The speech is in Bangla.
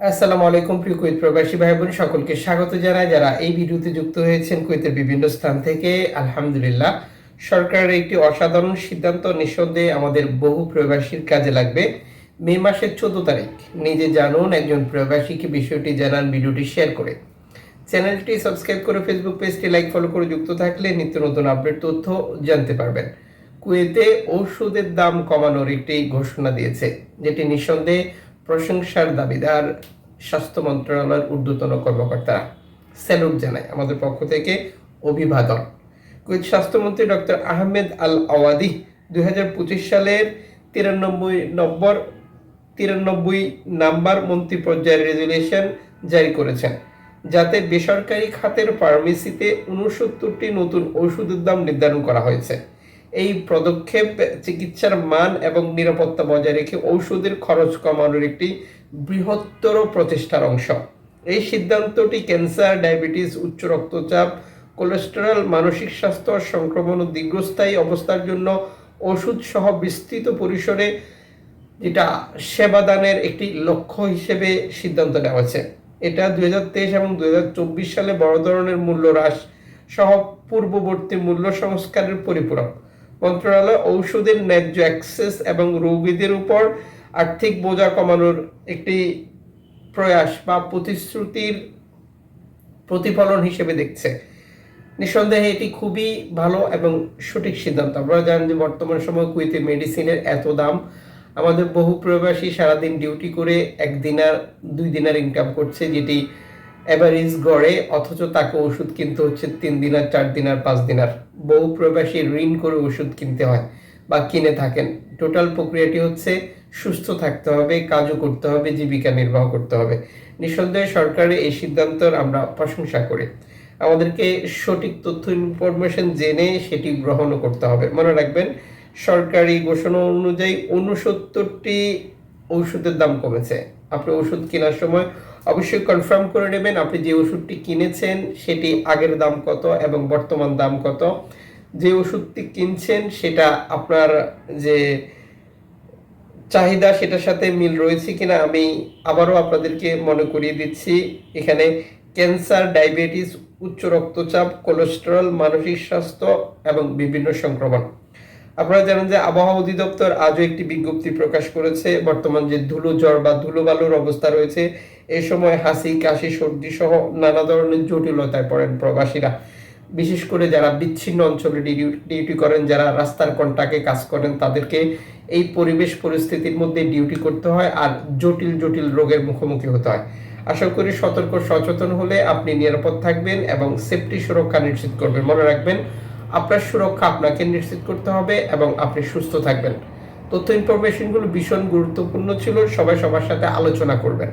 আসসালামু আলাইকুম প্রিয় কুয়েত প্রবাসী ভাই বোন সকলকে স্বাগত জানাই। যারা এই ভিডিওতে যুক্ত হয়েছেন কুয়েতের বিভিন্ন স্থান থেকে, আলহামদুলিল্লাহ, সরকারের একটি অসাধারণ সিদ্ধান্ত নিঃসন্দেহে আমাদের বহু প্রবাসীর কাজে লাগবে। মে মাসের চোদ্দ তারিখ, নিজে জানুন, একজন প্রবাসীকে বিষয়টি জানান, ভিডিওটি শেয়ার করে। চ্যানেলটি সাবস্ক্রাইব করে ফেসবুক পেজটি লাইক, ফলো করে যুক্ত থাকলে নিত্য নতুন আপডেট তথ্য জানতে পারবেন। কুয়েতে ওষুধের দাম কমানোর একটি ঘোষণা দিয়েছে, যেটি নিঃসন্দেহে প্রশংসার দাবিদার স্বাস্থ্য মন্ত্রণালয়ের ঊর্ধ্বতন কর্মকর্তারা স্যালুট জানায় আমাদের পক্ষ থেকে অভিবাদন। কুয়েত স্বাস্থ্যমন্ত্রী ডক্টর আহমেদ আল আওয়াদি দু হাজার পঁচিশ সালের তিরানব্বই নম্বর তিরানব্বই নাম্বার মন্ত্রী পর্যায়ের রেজুলেশন জারি করেছেন, যাতে বেসরকারি খাতের ফার্মেসিতে উনসত্তরটি নতুন ওষুধের দাম নির্ধারণ করা হয়েছে। এই পদক্ষেপ, চিকিৎসার মান এবং নিরাপত্তা বজায় রেখে ঔষধের খরচ কমানোর একটি বৃহত্তর প্রচেষ্টার অংশ। এই সিদ্ধান্তটি ক্যান্সার, ডায়াবেটিস, উচ্চ রক্তচাপ, কোলেস্টেরল, মানসিক স্বাস্থ্য, সংক্রমণ ও দীর্ঘস্থায়ী অবস্থার জন্য ওষুধ সহ বিস্তৃত পরিসরে যেটা সেবাদানের একটি লক্ষ্য হিসেবে সিদ্ধান্ত নেওয়া হয়েছে। এটা দুই হাজার তেইশ এবং দুই হাজার চব্বিশ সালে বড় ধরনের মূল্য হ্রাস সহ পূর্ববর্তী মূল্য সংস্কারের পরিপূরক। মন্ত্রণালয় ঔষধের ন্যায্য অ্যাক্সেস এবং রোগীদের উপর আর্থিক বোঝা কমানোর একটি প্রয়াস বা প্রতিশ্রুতির প্রতিফলন হিসেবে দেখছে। নিঃসন্দেহে এটি খুবই ভালো এবং সঠিক সিদ্ধান্ত। আপনারা জানেন যে বর্তমান সময় কুয়েতে মেডিসিনের এত দাম। আমাদের বহু প্রবাসী সারাদিন ডিউটি করে এক দিনার দুই দিনার ইনকাম করছে, যেটি অ্যাভারেজ গড়ে, অথচ তাকে ওষুধ কিনতে হচ্ছে তিন দিনার চার দিনার পাঁচ দিনার বহু প্রবাসী ঋণ করে ওষুধ কিনতে হয় বা কিনে থাকেন। টোটাল প্রক্রিয়াটি হচ্ছে সুস্থ থাকতে হবে, কাজও করতে হবে, জীবিকা নির্বাহ করতে হবে। নিঃসন্দেহে সরকারের এই সিদ্ধান্তর আমরা প্রশংসা করি। আমাদেরকে সঠিক তথ্য ইনফরমেশন জেনে সেটি গ্রহণও করতে হবে। মনে রাখবেন, সরকারি ঘোষণা অনুযায়ী উনসত্তরটি ঔষধের দাম কমেছে। আপনি ওষুধ কেনার সময় অবশ্যই কনফার্ম করে নেবেন আপনি যে ওষুধটি কিনেছেন, সেটি আগের দাম কত এবং বর্তমান দাম কত। যে ওষুধটি কিনছেন, সেটা আপনার যে চাহিদা, সেটার সাথে মিল রয়েছে কিনা, আমি আবারও আপনাদেরকে মনে করিয়ে দিচ্ছি। এখানে ক্যান্সার, ডায়াবেটিস, উচ্চ রক্তচাপ, কোলেস্টেরল, মানসিক স্বাস্থ্য এবং বিভিন্ন সংক্রমণ। আপনারা জানেন যে আবহাওয়া অধিদপ্তর আজও একটি বিজ্ঞপ্তি প্রকাশ করেছে। বর্তমান যে ধুলো, জ্বর বা ধুলো বালুর অবস্থা রয়েছে, এ সময় হাসি, কাশি, সর্দি সহ নানা ধরনের জটিলতায় পড়েন প্রবাসীরা। বিশেষ করে যারা বিচ্ছিন্ন অঞ্চলে ডিউটি করেন, যারা রাস্তার কন্টাকে কাজ করেন, তাদেরকে এই পরিবেশ পরিস্থিতির মধ্যে ডিউটি করতে হয় আর জটিল জটিল রোগের মুখোমুখি হতে হয়। আশা করি সতর্ক, সচেতন হলে আপনি নিরাপদ থাকবেন এবং সেফটি সুরক্ষা নিশ্চিত করবেন। মনে রাখবেন আপনার সুরক্ষা আপনাকে নিশ্চিত করতে হবে এবং আপনি সুস্থ থাকবেন। তথ্য ইনফরমেশনগুলো ভীষণ গুরুত্বপূর্ণ ছিল, সবাই সবার সাথে আলোচনা করবেন।